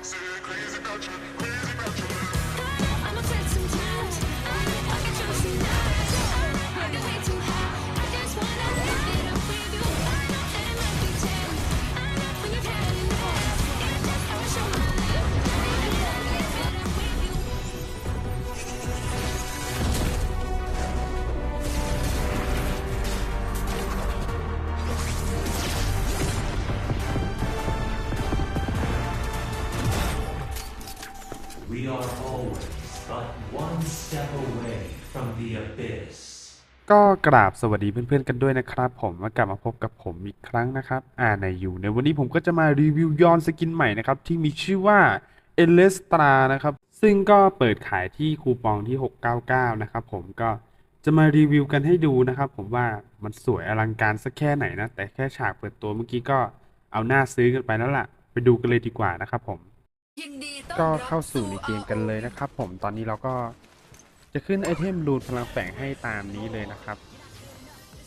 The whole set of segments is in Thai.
Say crazy about you, crazy about you. We are always but one step away from the abyss. ก็กราบสวัสดีเพื่อนๆกันด้วยนะครับผมมากลับมาพบกับผมอีกครั้งนะครับ อ่าในอยู่ ในวันนี้ผมก็จะมารีวิวย้อนสกินใหม่นะครับ ที่มีชื่อว่าเอเลสตรานะครับ ซึ่งก็เปิดขายที่คูปองที่ 699 นะครับผมก็จะมารีวิวกันให้ดูนะครับผมว่ามันสวยอลังการสักแค่ไหนนะ แต่แค่ฉากเปิดตัวเมื่อกี้ก็เอาหน้าซื้อกันไปแล้วล่ะ ไปดูกันเลยดีกว่านะครับผม ก็เข้าสู่ในเกมกันเลยนะครับ ผมตอนนี้เราก็จะขึ้นไอเทมรูนพลังแฝงให้ตามนี้เลยนะครับ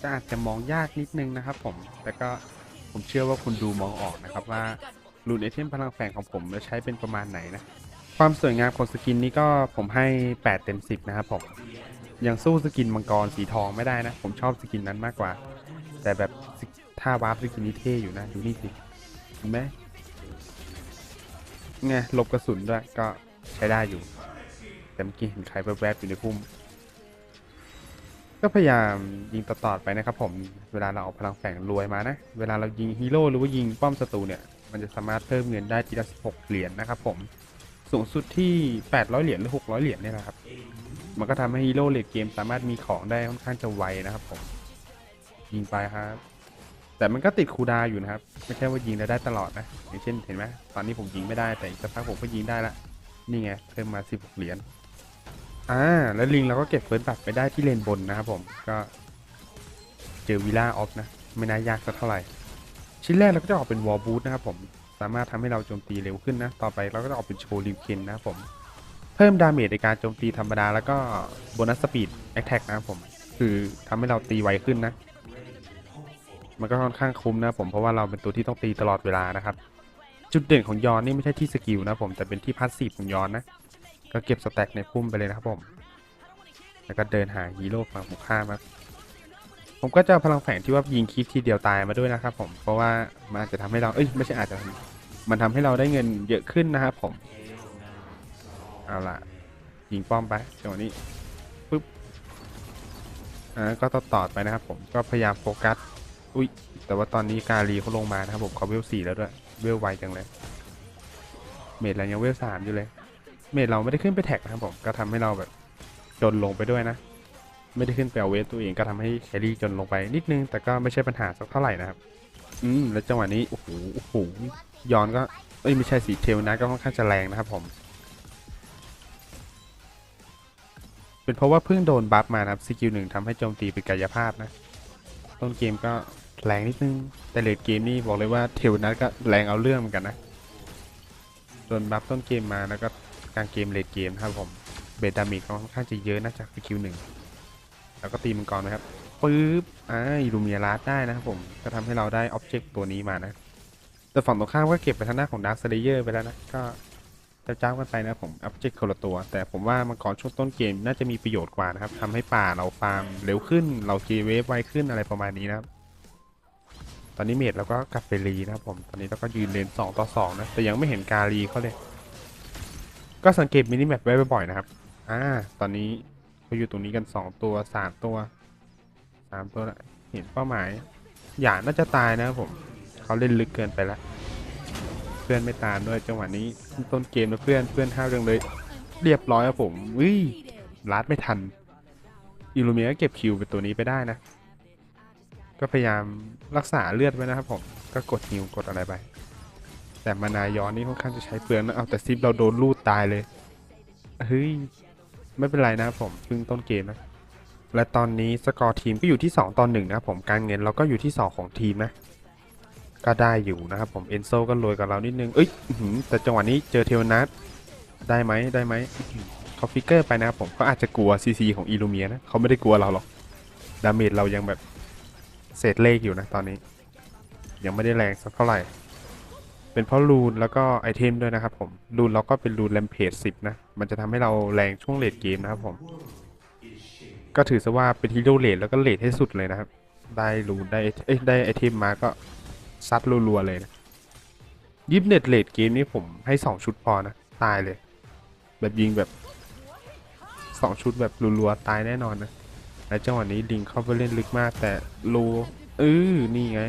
จะอาจจะมองยากนิดนึงนะครับ ผมแต่ก็ผมเชื่อว่าคุณดูมองออกนะครับว่ารูนไอเทมพลังแฝงของผมจะใช้เป็นประมาณไหนนะความสวยงามของสกินนี้ก็ผมให้ 8 เต็ม 10 นะครับผมยังสู้สกินมังกรสีทองไม่ได้นะ ผมชอบสกินนั้นมากกว่า แต่แบบท่าวาร์ปสกินนี้เท่อยู่นะดูนี่สิเห็นไหม ไงหลบกระสุนด้วยก็ใช้ได้อยู่ แต่เมื่อกี้เห็นใครแวบๆอยู่ในพุ่ม ก็พยายามยิงต่อๆไปนะครับผมเวลาเราเอาพลังแฝงรวยมานะ เวลาเรายิงฮีโร่หรือว่ายิงป้อมศัตรูเนี่ย มันจะสามารถเพิ่มเงินได้ทีละ16 เหรียญนะครับผมสูงสุดที่ 800 เหรียญหรือ 600 เหรียญเนี่ยนะครับ มันก็ทำให้ฮีโร่เลดเกมสามารถมีของได้ค่อนข้างจะไวนะครับผม ยิงไปครับ แต่มันก็ติดคูดาอยู่นะครับ ไม่ใช่ว่ายิงแล้วได้ตลอดนะ อย่างเช่นเห็นไหมตอนนี้ผมยิงไม่ได้แต่อีกสักพักผมก็ยิงได้ละ นี่ไงเพิ่มมา 16 เหรียญ อ่า แล้วลิงเราก็เก็บเฟิร์สบัตไปได้ที่เลนบนนะครับผม ก็เจอวิล่าออฟนะ ไม่น่ายากสักเท่าไหร่ ชิ้นแรกเราก็จะออกเป็นวอลบูทนะครับผม สามารถทำให้เราโจมตีเร็วขึ้นนะ ต่อไปเราก็จะออกเป็นโชว์ลิมเคนนะครับผม เพิ่มดาเมจในการโจมตีธรรมดาแล้วก็โบนัสสปีดแอคแท็กนะครับผม คือทำให้เราตีไวขึ้นนะ มันก็ค่อนข้างคุ้มนะผมเพราะว่าเราเป็นตัวที่ต้องตีตลอดเวลานะครับ จุดเด่นของยอนนี่ไม่ใช่ที่สกิลนะผมแต่เป็นที่พาสซีฟของยอนนะ ก็เก็บสแต็กในพุ่มไปเลยนะครับผม แล้วก็เดินหาฮีโร่ฝั่งตรงข้ามครับผมก็จะพลังแฝงที่ว่ายิงคลิปทีเดียวตายมาด้วยนะครับผมเพราะว่ามันอาจจะทำให้เราเอ้ยไม่ใช่อาจจะมันทำให้เราได้เงินเยอะขึ้นนะครับผมเอาล่ะยิงป้อมไปจังหวะนี้ปึ๊บอ่าก็ต่อต่อไปนะครับผมก็พยายามโฟกัส อุ้ยแต่ว่าตอนนี้กาลีเขาลงมานะครับผมเขาเวลสี่แล้วด้วยเวลไวจังเลยเมดเรายังเวลสามอยู่เลย เมดเราไม่ได้ขึ้นไปแท็กนะครับผมก็ทำให้เราแบบจนลงไปด้วยนะ ไม่ได้ขึ้นไปเอาเวทตัวเองก็ทำให้แครี่จนลงไปนิดนึงแต่ก็ไม่ใช่ปัญหาสักเท่าไหร่นะครับ อืมแล้วจังหวะนี้โอ้โหโอ้โหย้อนก็เอ้ยไม่ใช่สีเทลนะก็ค่อนข้างจะแรงนะครับผม เป็นเพราะว่าเพิ่งโดนบัฟมานะครับสกิลหนึ่งทำให้โจมตีเป็นกายภาพนะต้นเกมก็ แรงนิดนึง แต่เลดเกมนี่บอกเลยว่าเทลนัทก็แรงเอาเรื่องเหมือนกันนะโดนบัฟต้นเกมมาแล้วก็กลางเกมเลดเกมนะครับผมเบดามิกค่อนข้างจะเยอะนะจากสกิลหนึ่งแล้วก็ตีมังกรนะครับปึ๊บอ่าอิลูเมียรัสได้นะครับผมก็ทำให้เราได้อ็อบเจกต์ตัวนี้มานะแต่ฝั่งตรงข้ามก็เก็บไปทางหน้าของดาร์คสเลเยอร์ไปแล้วนะก็จ้ากันไปนะผมออบเจกต์คนละตัว แต่ผมว่ามังกรช่วงต้นเกมน่าจะมีประโยชน์กว่านะครับทำให้ป่าเราฟาร์มเร็วขึ้นเราเคเวฟไวขึ้นอะไรประมาณนี้นะครับ อนนี้เมดเราก็กลับไปรีนะครับผมตอนนี้เราก็ยืนเลนสองต่อสองนะแต่ยังไม่เห็นกาลีเขาเลย ก็สังเกตมินิแมปไว้บ่อยๆนะครับอ่าตอนนี้เขาอยู่ตรงนี้กันสองตัวสามตัวสามตัวละเห็นเป้าหมายหยาน่าจะตายนะครับผมเขาเล่นลึกเกินไปล้วเพื่อนไม่ตามด้วยจังหวะนี้ต้นเกมนะเพื่อนเพื่อนห้าวเรื่องเลย เรียบร้อยครับผมวิลัดไม่ทันอิลูเมียเก็บคิวเป็นตัวนี้ไปได้นะ ก็พยายามรักษาเลือดไว้นะครับผม ก็กดฮิวกดอะไรไป แต่มานายอนนี่ค่อนข้างจะใช้เปลืองนะ เอาแต่ซิปเราโดนลูดตายเลย เฮ้ย ไม่เป็นไรนะครับผมเพิ่งต้นเกมนะ และตอนนี้สกอร์ทีมก็อยู่ที่ 2 ตอนหนึ่งนะครับผม การเงินเราก็อยู่ที่ 2 ของทีมนะ ก็ได้อยู่นะครับผม เอนโซก็รวยกว่าเรานิดนึง เอ้ยแต่จังหวะนี้เจอเทลนัทได้ไหมได้ไหมเขาฟิกเกอร์ไปนะครับผมเขาอาจจะกลัวซีซีของอิลูเมียนะเขาไม่ได้กลัวเราหรอก ดาเมจเรายังแบบ เศษเลขอยู่นะตอนนี้ ยังไม่ได้แรงสักเท่าไหร่ เป็นเพราะรูนแล้วก็ไอเทมด้วยนะครับผมรูนเราก็เป็นรูนแรมเพจสิบนะ มันจะทำให้เราแรงช่วงเลดเกมนะครับผม ก็ถือซะว่าเป็นฮีโร่เลดแล้วก็เลดให้สุดเลยนะครับ ได้รูนได้เอ้ได้ไอเทมมาก็ซัดรัวๆเลยนะยิปเน็ตเลดเกมนี้ผมให้สองชุดพอนะ ตายเลย แบบยิงแบบสองชุดแบบรัวๆตายแน่นอนนะ และจังหวะนี้ลิงเข้าไปเล่นลึกมาก แต่รูเออนี่ไง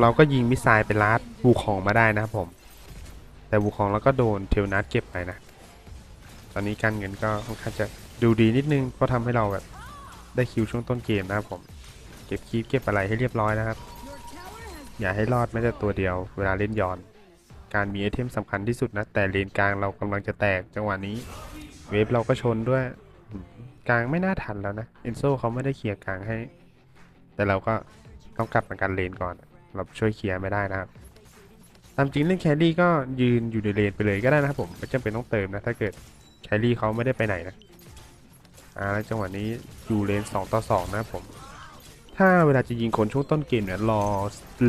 เราก็ยิงมิสไซล์ไปลัดบูของมาได้นะครับผม แต่บูของเราก็โดนเทลนัทเก็บไปนะ ตอนนี้การเงินก็ค่อนข้างจะดูดีนิดนึงก็ทำให้เราแบบได้คิวช่วงต้นเกมนะครับผม เก็บคีปเก็บอะไรให้เรียบร้อยนะครับ อย่าให้รอดแม้แต่ตัวเดียวเวลาเล่นยอน การมีไอเทมสำคัญที่สุดนะ แต่เลนกลางเรากำลังจะแตกจังหวะนี้ เวฟเราก็ชนด้วย กลางไม่น่าทันแล้วนะเอนโซเขาไม่ได้เคลียร์กลางให้ แต่เราก็ต้องกลับมากันเลนก่อน เราช่วยเคลียร์ไม่ได้นะครับตามจริงเล่นแครี่ก็ยืนอยู่ในเลนไปเลยก็ได้นะครับผมไม่จำเป็นต้องเติมนะถ้าเกิดแครี่เขาไม่ได้ไปไหนนะอ่าแล้วจังหวะนี้อยู่เลน 2 ต่อ 2 นะครับผม ถ้าเวลาจะยิงคนช่วงต้นเกมเนี่ยรอ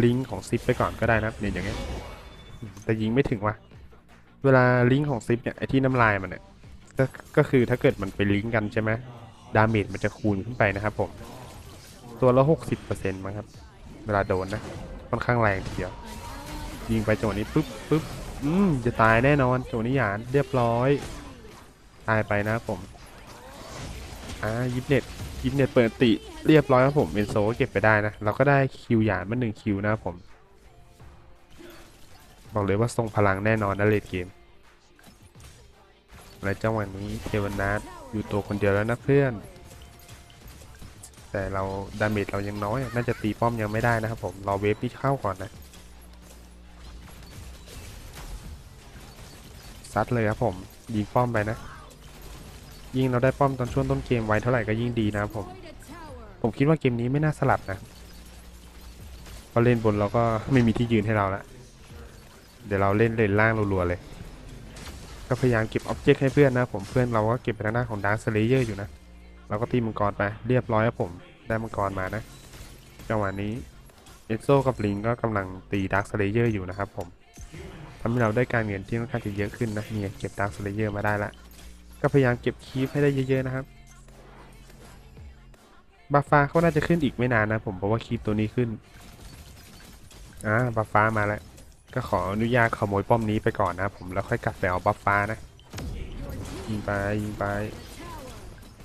ลิงก์ของซิปไปก่อนก็ได้นะเนี่ยอย่างเงี้ยแต่ยิงไม่ถึงว่ะเวลาลิงก์ของซิปเนี่ยไอที่น้ำลายมันเนี่ย ก็ก็คือถ้าเกิดมันไปลิงก์กันใช่ไหมดาเมจมันจะคูณขึ้นไปนะครับผม ตัวละ 60%มั้งครับ เวลาโดนนะค่อนข้างแรงทีเดียว ยิงไปจังหวะนี้ปุ๊บปุ๊บอืมจะตายแน่นอนจังหวะนี้หยานเรียบร้อย ตายไปนะครับผมอ่ายิปเน็ตยิปเน็ตเปิดติเรียบร้อยครับผมเอนโซเก็บไปได้นะ เราก็ได้คิวหยานมาหนึ่งคิวนะครับผม บอกเลยว่าทรงพลังแน่นอนนะเลดเกม และจังหวะนี้เทวนนัทอยู่ตัวคนเดียวแล้วนะเพื่อน แต่เราดาเมจเรายังน้อย น่าจะตีป้อมยังไม่ได้นะครับผม รอเวฟนี่เข้าก่อนนะซัดเลยครับผม ยิงป้อมไปนะ ยิงเราได้ป้อมตอนช่วงต้นเกมไวเท่าไหร่ก็ยิ่งดีนะครับผม ผมคิดว่าเกมนี้ไม่น่าสลับนะพราะเล่นบนเราก็ไม่มีที่ยืนให้เราละเดี๋ยวเราเล่นเลนล่างรัวๆเลย ก็พยายามเก็บอ็อบเจกต์ให้เพื่อนนะผมเพื่อนเราก็เก็บไปทางด้านของดาร์ s สเลเยอร์อยู่นะ เราก็ตีมังกรไปเรียบร้อยครับผมได้มังกรมานะจังหวะนี้เอ็โซกับลิงก็กำลังตีดาร์ s สเลเยอร์อยู่นะครับผมทำให้เราได้การเงินที่ค่อนข้างจะเยอะขึ้นนะเนี่ยเก็บดาร์ s สเลเยอร์มาได้ละก็พยายามเก็บคีฟให้ได้เยอะ ๆ นะครับบัฟฟ้าเขาน่าจะขึ้นอีกไม่นานนะผมเพราะว่าคีฟตัวนี้ขึ้นอ่าบัฟฟ้ามาแล้ว ก็ขออนุญาตขโมยป้อมนี้ไปก่อนนะผมแล้วค่อยกลับไปเอาบัฟฟ้านะยิงไปยิงไป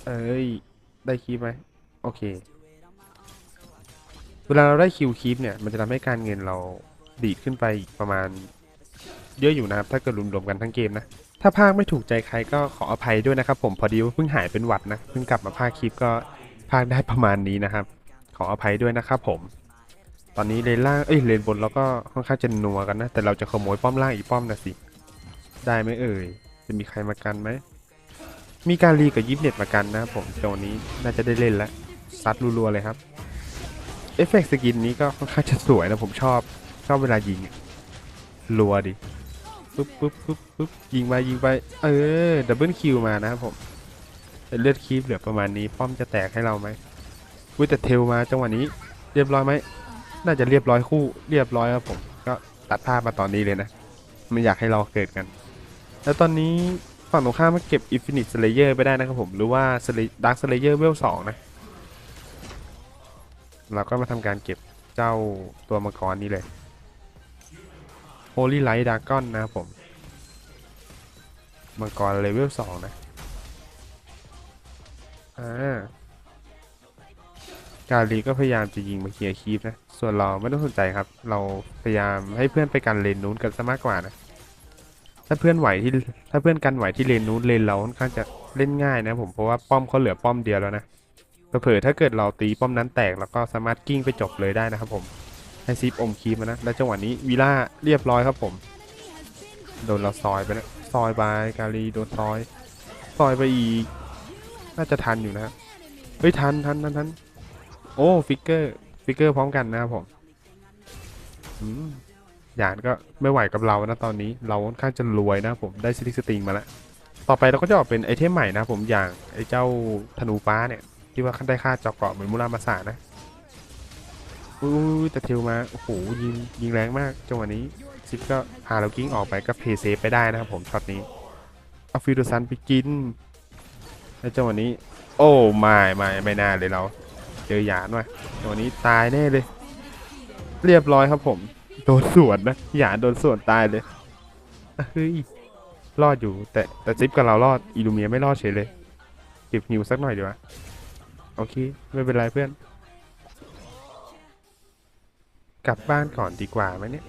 เอ้ย ได้คีฟไหมโอเค เวลาเราได้คิวคีฟเนี่ย มันจะทำให้การเงินเราดีดขึ้นไปประมาณ เยอะอยู่นะครับ ถ้าเกิดรวมๆกันทั้งเกมนะ ถ้าภาคไม่ถูกใจใครก็ขออภัยด้วยนะครับ ผมพอดีว่าเพิ่งหายเป็นหวัดนะ เพิ่งกลับมาภาคคลิปก็ภาคได้ประมาณนี้นะครับ ขออภัยด้วยนะครับผม ตอนนี้เลนล่าง เอ้ยเลนบนเราก็ค่อนข้างจะนัวกันนะ แต่เราจะขโมยป้อมล่างอีกป้อมนะสิ ได้ไหมเอ่ย จะมีใครมากันไหม มีการรีกับยิปเน็ตมากันนะครับผมตรงนี้น่าจะได้เล่นแล้วซัดรัวๆเลยครับ เอฟเฟกต์สกินนี้ก็ค่อนข้างจะสวยนะผมชอบ ชอบเวลายิงรัวดิปุ๊บปุ๊บปุ๊บปุ๊บยิงไปยิงไป เออ ดับเบิลคิวมานะครับผมเลือดคีบเหลือประมาณนี้ ป้อมจะแตกให้เราไหมอุ้ยแต่เทลมาจังหวะนี้ เรียบร้อยไหม น่าจะเรียบร้อยคู่เรียบร้อยครับผม ก็ตัดภาพมาตอนนี้เลยนะ ไม่อยากให้เราเกิดกัน แล้วตอนนี้ฝั่งตรงข้ามมาเก็บ Infinite Slayer ไปได้นะครับผม หรือว่า Dark Slayer เวลสองนะ เราก็มาทำการเก็บเจ้าตัวมังกรนี้เลย Holy Light Dragon นะครับผมมังกรเลเวลสองนะ อ่า กาลีก็พยายามจะยิงมาเคลียร์คีฟนะ ส่วนเราไม่ต้องสนใจครับ เราพยายามให้เพื่อนไปกันเลนนู้นกันซะมากกว่านะ ถ้าเพื่อนไหวที่ถ้าเพื่อนกันไหวที่เลนนู้นเลนเราค่อนข้างจะเล่นง่ายนะผมเพราะว่าป้อมเขาเหลือป้อมเดียวแล้วนะเผลอถ้าเกิดเราตีป้อมนั้นแตกเราก็สามารถกิ้งไปจบเลยได้นะครับผมให้ซีฟอมคีมมานะ และจังหวะนี้วีล่าเรียบร้อยครับผม โดนเราซอยไปนะซอยไปกาลีโดนซอย ซอยไปอีก น่าจะทันอยู่นะ เฮ้ยทันทันทันทัน โอ้ฟิกเกอร์ฟิกเกอร์พร้อมกันนะครับผมอืมหยานก็ไม่ไหวกับเรานะตอนนี้เราค่อนข้างจะรวยนะผมได้สติสติงมาแล้วต่อไปเราก็จะออกเป็นไอเทมใหม่นะผมอย่างไอเจ้าธนูฟ้าเนี่ย ที่ว่าได้ค่าเจาะเกาะเหมือนมูรามาสานะอุ้ยแต่เทลมาโอ้โหยิงยิงแรงมากจังหวะนี้ซิปก็พาเรากิ้งออกไปก็เพย์เซฟไปได้นะครับผมช็อตนี้เอาฟิวดอร์ซันไปกินแล้วจังหวะนี้ โอ้ไม่ไม่ไม่น่าเลยเรา เจอหยานว่ะจัวนี้ตายแน่เลย เรียบร้อยครับผม โดนสวนนะหยานโดนสวนตายเลยอะเฮ้ยรอดอยู่ แต่แต่ซิปกับเรารอดอิลูเมียไม่รอดเฉยเลยเก็บฮิวสักหน่อยดีกว่าโอเค ไม่เป็นไรเพื่อน กลับบ้านก่อนดีกว่าไหมเนี่ย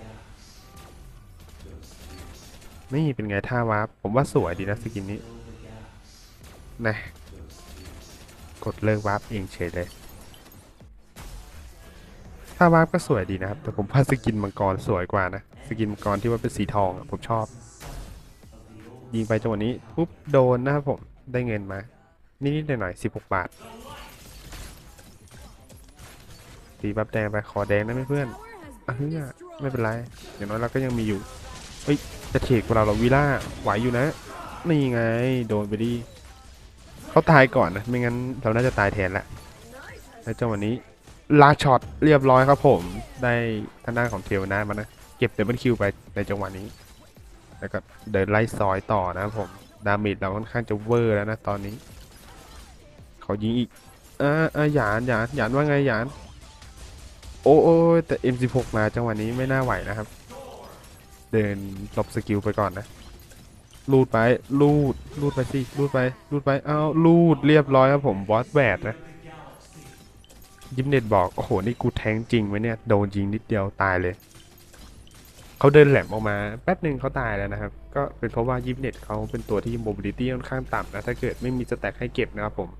นี่เป็นไงท่าวาร์ปผมว่าสวยดีนะสกินนี้นะกดเลิกวาร์ปเองเฉยเลย ท่าวาร์ปก็สวยดีนะครับ แต่ผมว่าสกินมังกรสวยกว่านะ สกินมังกรที่ว่าเป็นสีทองผมชอบ ยิงไปจังหวะนี้ปุ๊บโดนนะครับผมได้เงินมา นิดๆหน่อยๆ16บหกบาทตีบับแดงไปขอแดงนะเพื่อนอะเฮ้ยไม่เป็นไรอย่างน้อยเราก็ยังมีอยู่เฮ้ยจะเทกกว่าเราเราวิล่าไหวอยู่นะนี่ไงโดนไปดิเขาตายก่อนนะไม่งั้นเราน่าจะตายแทนละแล้วจังหวะนี้ ลาช็อตเรียบร้อยครับผม ได้ทางด้านของเทลนามานะ เก็บเดบเบิลคิวไปในจังหวะนี้ แล้วก็เดินไล่ซอยต่อนะครับผม ดาเมจเราค่อนข้างจะเวอร์แล้วนะตอนนี้ เขายิงอีกอ่าอ่าหยานหยานหยานว่าไงหยาน โอ้โอ้แต่ M16 มาจังหวะนี้ไม่น่าไหวนะครับ เดินหลบสกิลไปก่อนนะลูดไปลูดลูดไปสิลูดไปลูดไปเอ้าลูดเรียบร้อยครับผมบอสแวดนะ ยิมเน็ตบอก โอ้โห นี่กูแทงจริงไหมเนี่ย โดนยิงนิดเดียวตายเลย เขาเดินแหลมออกมาแป๊บหนึ่งเขาตายแล้วนะครับ ก็เป็นเพราะว่ายิมเน็ตเขาเป็นตัวที่โมบิลิตี้ค่อนข้างต่ำนะ ถ้าเกิดไม่มีสแต็กให้เก็บนะครับผม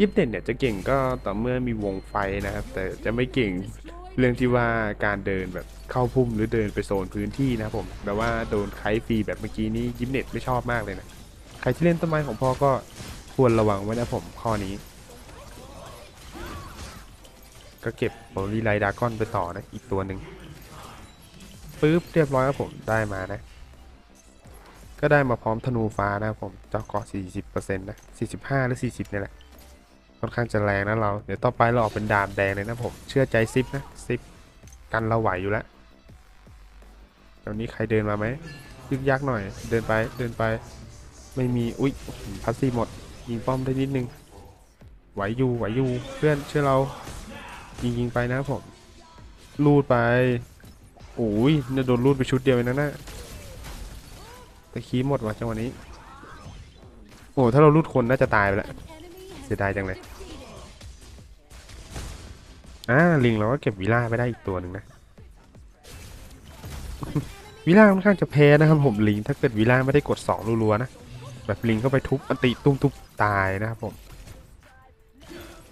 ยิปเน็ตเนี่ยจะเก่งก็ต่อเมื่อมีวงไฟนะครับ แต่จะไม่เก่งเรื่องที่ว่าการเดินแบบเข้าพุ่มหรือเดินไปโซนพื้นที่นะครับผมแบบว่าโดนไคฟรีแบบเมื่อกี้นี้ยิปเน็ตไม่ชอบมากเลยนะ ใครที่เล่นต้นไม้ของพ่อก็ควรระวังไว้นะผมข้อนี้ ก็เก็บโบลีไลดากอนไปต่อนะอีกตัวหนึ่งปึ๊บเรียบร้อยครับผมได้มานะ ก็ได้มาพร้อมธนูฟ้านะผมเจาะเกาะ40%นะ45 หรือ 40เนี่ยแหละค่อนข้างจะแรงนะเรา เดี๋ยวต่อไปเราออกเป็นดาบแดงเลยนะผม เชื่อใจซิปนะซิปกันเราไหวอยู่แล้วตอนนี้ใครเดินมาไหมยึกยักหน่อย เดินไปเดินไป ไม่มีอุ๊ยพัสซีหมดยิงป้อมได้นิดนึงไหวอยู่ไหวอยู่เพื่อนเชื่อเรา ยิงยิงไปนะผมลูดไปโอ้ยเนี่ยโดนลูดไปชุดเดียวเองนะน่ะแต่คีหมดว่ะจังหวะนี้ โอ้ถ้าเราลูดคนน่าจะตายไปแล้วเสียดายจังเลยอ่าลิงเราก็เก็บวิล่าไปได้อีกตัวหนึ่งนะ วิล่าค่อนข้างจะแพ้นะครับผมลิงถ้าเกิดวิล่าไม่ได้กดสองรัวๆนะแบบลิงเข้าไปทุบอันติตุ้มทุบตายนะครับผม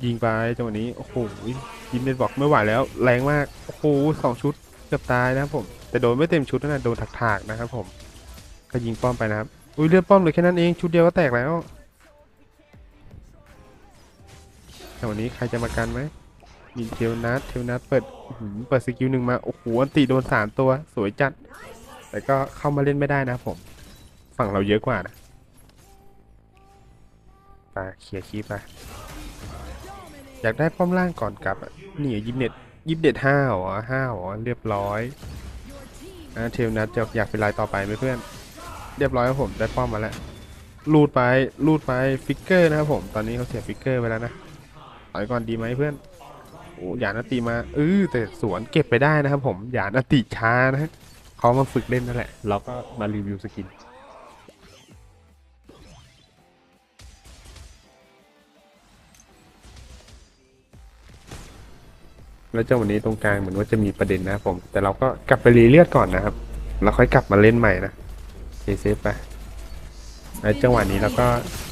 ยิงไปจังหวะนี้โอ้โห ยิมเน็ตบอกไม่ไหวแล้ว แรงมากโอ้โหสองชุดเกือบตายนะครับผม แต่โดนไม่เต็มชุดนะโดนถากๆนะครับผม ก็ยิงป้อมไปนะครับ อุ้ยเลือดป้อมเหลยแค่นั้นเองชุดเดียวก็แตกแล้วแต่วันนี้ใครจะมากันไหมมีเทลนัทเทลนัทเปิดเปิดสกิลหนึ่งมา โอ้โหอันติโดนสามตัวสวยจัด แต่ก็เข้ามาเล่นไม่ได้นะครับผม ฝั่งเราเยอะกว่านะไปเคลียร์คีปไป อยากได้ป้อมล่างก่อนกลับนี่ยิบเน็ตยิบเด็ดห้าหรอห้าหรอเรียบร้อยอ่าเทลนัทจะอยากเป็นลายต่อไปไหมเพื่อน เรียบร้อยครับผมได้ป้อมมาแล้วลูดไปลูดไปฟิกเกอร์นะครับผมตอนนี้เขาเสียฟิกเกอร์ไปแล้วนะถอยก่อนดีไหมเพื่อนโอ้ยานอติมาเออแต่สวนเก็บไปได้นะครับผมยานอติช้านะเขามาฝึกเล่นนั่นแหละ เราก็มารีวิวสกิน แล้วเจ้าวันนี้ตรงกลางเหมือนว่าจะมีประเด็นนะครับผม แต่เราก็กลับไปรีเลือดก่อนนะครับ แล้วค่อยกลับมาเล่นใหม่นะเซฟเซฟไปแล้วจังหวะนี้เราก็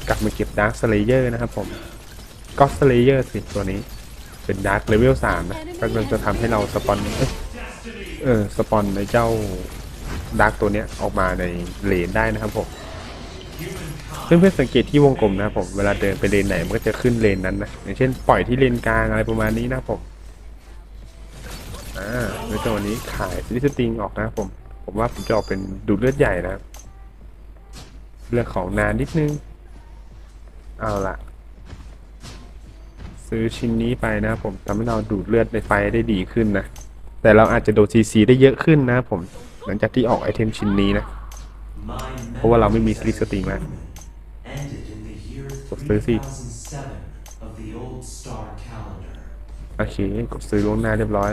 กลับมาเก็บดาร์คสเลเยอร์นะครับผมก็สเลเยอร์สิตัวนี้ เป็นดาร์คเลเวลสามนะก็มันจะทำให้เราสปอนเออสปอนในเจ้าดาร์คตัวเนี้ยออกมาในเลนได้นะครับผมเพื่อนๆสังเกตที่วงกลมนะครับผมเวลาเดินไปเลนไหนมันก็จะขึ้นเลนนั้นนะอย่างเช่นปล่อยที่เลนกลางอะไรประมาณนี้นะครับผม อ่าในจังหวะนี้ขายลิสติงออกนะครับผม ผมว่าผมจะออกเป็นดูดเลือดใหญ่นะเรื่องของนานนิดนึง เอาละซื้อชิ้นนี้ไปนะครับผมทำให้เราดูดเลือดในไฟได้ดีขึ้นนะ แต่เราอาจจะโดนซีซีได้เยอะขึ้นนะครับผมหลังจากที่ออกไอเทมชิ้นนี้นะ เพราะว่าเราไม่มีสลิสติงแล้วกดซื้อสิโอเคกดซื้อล่วงหน้าเรียบร้อย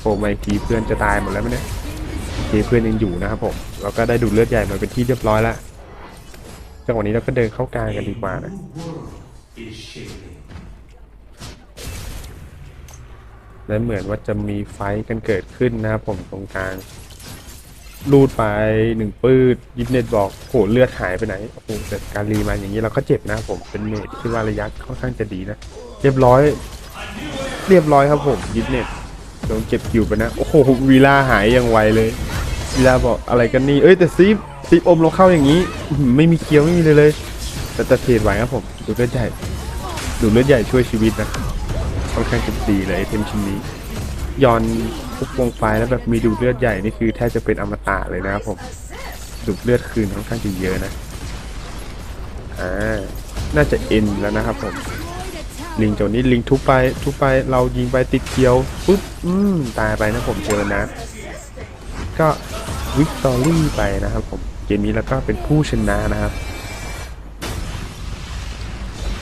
โผล่มาอีกทีเพื่อนจะตายหมดแล้วไหมเนี่ยโอเพื่อนยังอยู่นะครับผมเราก็ได้ดูดเลือดใหญ่มาเป็นที่เรียบร้อยแล้วจังหวะนี้เราก็เดินเข้ากลางกันดีกว่านะและเหมือนว่าจะมีไฟกันเกิดขึ้นนะครับผมตรงกลางลูดไปหนึ่งปืดยิปเน็ตบอกโหเลือดหายไปไหนโอ้โหแต่การรีมาอย่างนี้เราก็เจ็บนะครับผมเป็นเมจที่ว่าระยะค่อนข้างจะดีนะ เรียบร้อย เรียบร้อยครับผมยิปเน็ต โดนเก็บคิวไปนะ โอ้โหวีล่าหายอย่างไวเลยวีล่าบอกอะไรกันนี่ เอ้ยแต่ซีฟซีฟอมเราเข้าอย่างนี้ ไม่มีเคียวไม่มีเลยเลย แต่แต่เทรดไหวครับผม ดูเลือดใหญ่ ดูเลือดใหญ่ช่วยชีวิตนะ ค่อนข้างจะดีเลยไอเทมชิ้นนี้ย้อนทุกวงไฟแล้วแบบมีดูเลือดใหญ่นี่คือแทบจะเป็นอมตะเลยนะครับผม ดูเลือดคืนค่อนข้างจะเยอะนะ อ่า น่าจะเอ็นแล้วนะครับผม ลิงโจนี้ลิงทุบไปทุบไปเรายิงไปติดเคียวปุ๊บอืมตายไปนะผมเจอนะ ก็วิกตอรี่ไปนะครับผมเกมนี้แล้วก็เป็นผู้ชนะนะครับ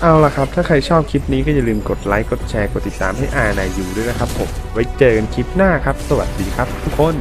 เอาละครับ ถ้าใครชอบคลิปนี้ก็อย่าลืมกดไลค์กดแชร์กดติดตามให้อาในอยู่ด้วยนะครับผมไว้เจอกันคลิปหน้าครับ สวัสดีครับทุกคน